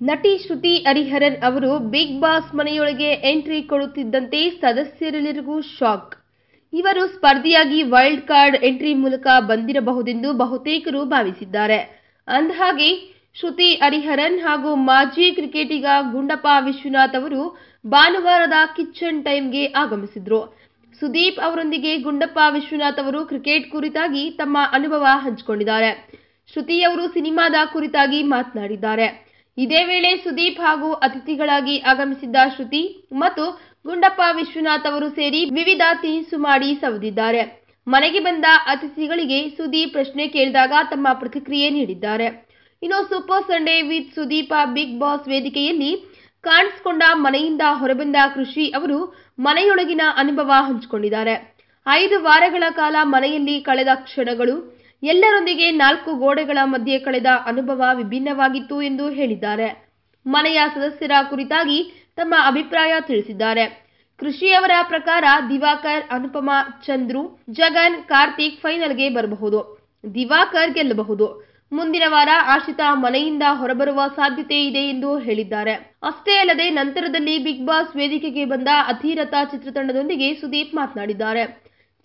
ನಟಿ ಶ್ರುತಿ ಹರಿಹರನ್ ಅವರು Bigg Boss ಮನೆಯೊಳಗೆ ಎಂಟ್ರಿ ಕೊಡುತ್ತಿದ್ದಂತೆ ಸದಸ್ಯರೆಲ್ಲರಿಗೂ ಶಾಕ್. ಇವರು ಸ್ಪರ್ಧಿಯಾಗಿ ವೈಲ್ಡ್ ಕಾರ್ಡ್ ಎಂಟ್ರಿ ಮೂಲಕ ಬಂದಿರಬಹುದೆಂದು ಬಹುತೇಕರು ಭಾವಿಸಿದ್ದಾರೆ. ಅಂದಹಾಗೆ, ಶ್ರುತಿ ಹರಿಹರನ್ ಹಾಗೂ ಮಾಜಿ ಕ್ರಿಕೆಟಿಗ ಗುಂಡಪ್ಪ ವಿಶ್ವನಾಥ್ ಅವರು ಭಾನುವಾರದ ಕಿಚನ್ ಟೈಮ್ಗೆ ಆಗಮಿಸಿದ್ರು. ಸುದೀಪ್ ಅವರೊಂದಿಗೆ ಗುಂಡಪ್ಪ ವಿಶ್ವನಾಥ್ ಅವರು ಕ್ರಿಕೆಟ್ ಕುರಿತಾಗಿ ತಮ್ಮ ಅನುಭವ ಹಂಚಿಕೊಂಡಿದ್ದಾರೆ. ಶ್ರುತಿ ಅವರು ಸಿನಿಮಾದ ಕುರಿತಾಗಿ ಮಾತನಾಡಿದ್ದಾರೆ. ಇದೇ ವೇಳೆ ಸುದೀಪ್ ಹಾಗೂ ಅತಿಥಿಗಳಾಗಿ ಆಗಮಿಸಿದ್ದ ಶ್ರುತಿ ಮತ್ತು ಗುಂಡಪ್ಪ ವಿಶ್ವನಾಥ್ ಅವರು ಸೇರಿ ವಿವಿಧ ತಿನಿಸು ಮಾಡಿ ಸವದಿದ್ದಾರೆ. ಮನೆಗೆ ಬಂದ ಅತಿಥಿಗಳಿಗೆ ಸುದೀಪ್ ಪ್ರಶ್ನೆ ಕೇಳಿದಾಗ ತಮ್ಮ ಪ್ರತಿಕ್ರಿಯೆ ನೀಡಿದ್ದಾರೆ. ಇನ್ನು super Sunday with Sudeepa Bigg Boss ವೇದಿಕೆಯಲ್ಲಿ ಕಾಣಿಸಿಕೊಂಡ ಮನೆಯಿಂದ ಹೊರಬಂದ ಕೃಷಿ ಅವರು ಮನೆಯೊಳಗಿನ ಅನುಭವ ಹಂಚಿಕೊಂಡಿದ್ದಾರೆ. ಐದು ವಾರಗಳ ಕಾಲ ಮನೆಯಲ್ಲಿ ಕಳೆದ ಕ್ಷಣಗಳು ಎಲ್ಲರೊಂದಿಗೆ ನಾಲ್ಕು ಗೋಡೆಗಳ ಮಧ್ಯೆ ಕಳೆದ ಅನುಭವ ವಿಭಿನ್ನವಾಗಿತ್ತು ಎಂದು ಹೇಳಿದ್ದಾರೆ. ಮನೆಯ ಸದಸ್ಯರ ಕುರಿತಾಗಿ ತಮ್ಮ ಅಭಿಪ್ರಾಯ ತಿಳಿಸಿದ್ದಾರೆ. ಕೃಷಿಯವರ ಪ್ರಕಾರ ದಿವಾಕರ್, ಅನುಪಮ, ಚಂದ್ರು, ಜಗನ್, ಕಾರ್ತಿಕ್ ಫೈನಲ್ಗೆ ಬರಬಹುದು. ದಿವಾಕರ್ ಗೆಲ್ಲಬಹುದು. ಮುಂದಿನ ವಾರ ಆಶಿತಾ ಮನೆಯಿಂದ ಹೊರಬರುವ ಸಾಧ್ಯತೆ ಇದೆ ಎಂದು ಹೇಳಿದ್ದಾರೆ. ಅಷ್ಟೇ ಅಲ್ಲದೆ ನಂತರದಲ್ಲಿ ಬಿಗ್ ಬಾಸ್ ವೇದಿಕೆಗೆ ಬಂದ ಅಧೀರಥ ಚಿತ್ರತಂಡದೊಂದಿಗೆ ಸುದೀಪ್ ಮಾತನಾಡಿದ್ದಾರೆ.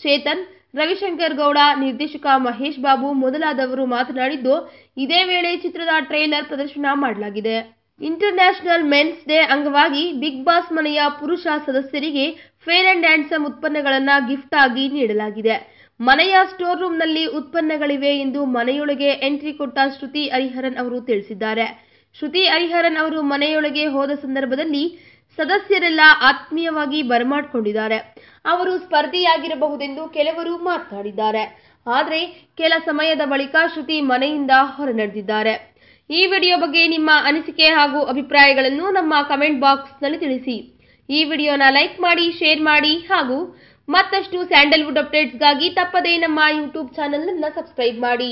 ಚೇತನ್ ರವಿಶಂಕರ್ ಗೌಡ, ನಿರ್ದೇಶಕ ಮಹೇಶ್ ಬಾಬು ಮೊದಲಾದವರು ಮಾತನಾಡಿದ್ದು, ಇದೇ ವೇಳೆ ಚಿತ್ರದ ಟ್ರೈಲರ್ ಪ್ರದರ್ಶನ ಮಾಡಲಾಗಿದೆ. ಇಂಟರ್ನ್ಯಾಷನಲ್ ಮೆನ್ಸ್ ಡೇ ಅಂಗವಾಗಿ ಬಿಗ್ ಬಾಸ್ ಮನೆಯ ಪುರುಷ ಸದಸ್ಯರಿಗೆ ಫೇರ್ ಅಂಡ್ ಹ್ಯಾಂಡ್ಸಮ್ ಉತ್ಪನ್ನಗಳನ್ನು ಗಿಫ್ಟ್ ಆಗಿ ನೀಡಲಾಗಿದೆ. ಮನೆಯ ಸ್ಟೋರ್ ರೂಮ್ನಲ್ಲಿ ಉತ್ಪನ್ನಗಳಿವೆ ಎಂದು ಮನೆಯೊಳಗೆ ಎಂಟ್ರಿ ಕೊಟ್ಟ ಶ್ರುತಿ ಹರಿಹರನ್ ಅವರು ತಿಳಿಸಿದ್ದಾರೆ. ಶ್ರುತಿ ಹರಿಹರನ್ ಅವರು ಮನೆಯೊಳಗೆ ಹೋದ ಸಂದರ್ಭದಲ್ಲಿ ಸದಸ್ಯರೆಲ್ಲ ಆತ್ಮೀಯವಾಗಿ ಬರಮಾಡಿಕೊಂಡಿದ್ದಾರೆ. ಅವರು ಸ್ಪರ್ಧಿಯಾಗಿರಬಹುದೆಂದು ಕೆಲವರು ಮಾತನಾಡಿದ್ದಾರೆ. ಆದರೆ ಕೆಲ ಸಮಯದ ಬಳಿಕ ಶ್ರುತಿ ಮನೆಯಿಂದ ಹೊರನಡೆದಿದ್ದಾರೆ. ಈ ವಿಡಿಯೋ ಬಗ್ಗೆ ನಿಮ್ಮ ಅನಿಸಿಕೆ ಹಾಗೂ ಅಭಿಪ್ರಾಯಗಳನ್ನು ನಮ್ಮ ಕಮೆಂಟ್ ಬಾಕ್ಸ್ನಲ್ಲಿ ತಿಳಿಸಿ. ಈ ವಿಡಿಯೋನ ಲೈಕ್ ಮಾಡಿ, ಶೇರ್ ಮಾಡಿ ಹಾಗೂ ಮತ್ತಷ್ಟು ಸ್ಯಾಂಡಲ್ವುಡ್ ಅಪ್ಡೇಟ್ಸ್ಗಾಗಿ ತಪ್ಪದೇ ನಮ್ಮ ಯೂಟ್ಯೂಬ್ ಚಾನಲ್ನ ಅನ್ನು ಸಬ್ಸ್ಕ್ರೈಬ್ ಮಾಡಿ.